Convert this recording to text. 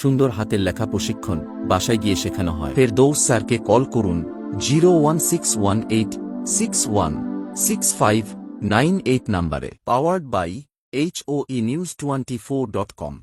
সুন্দর হাতের লেখা প্রশিক্ষণ বাসায় গিয়ে শেখানো হয়। ফেরদৌস স্যারকে কল করুন zero one six one eight six one six five nine eight নাম্বারে। Powered by H O E news twenty four dot com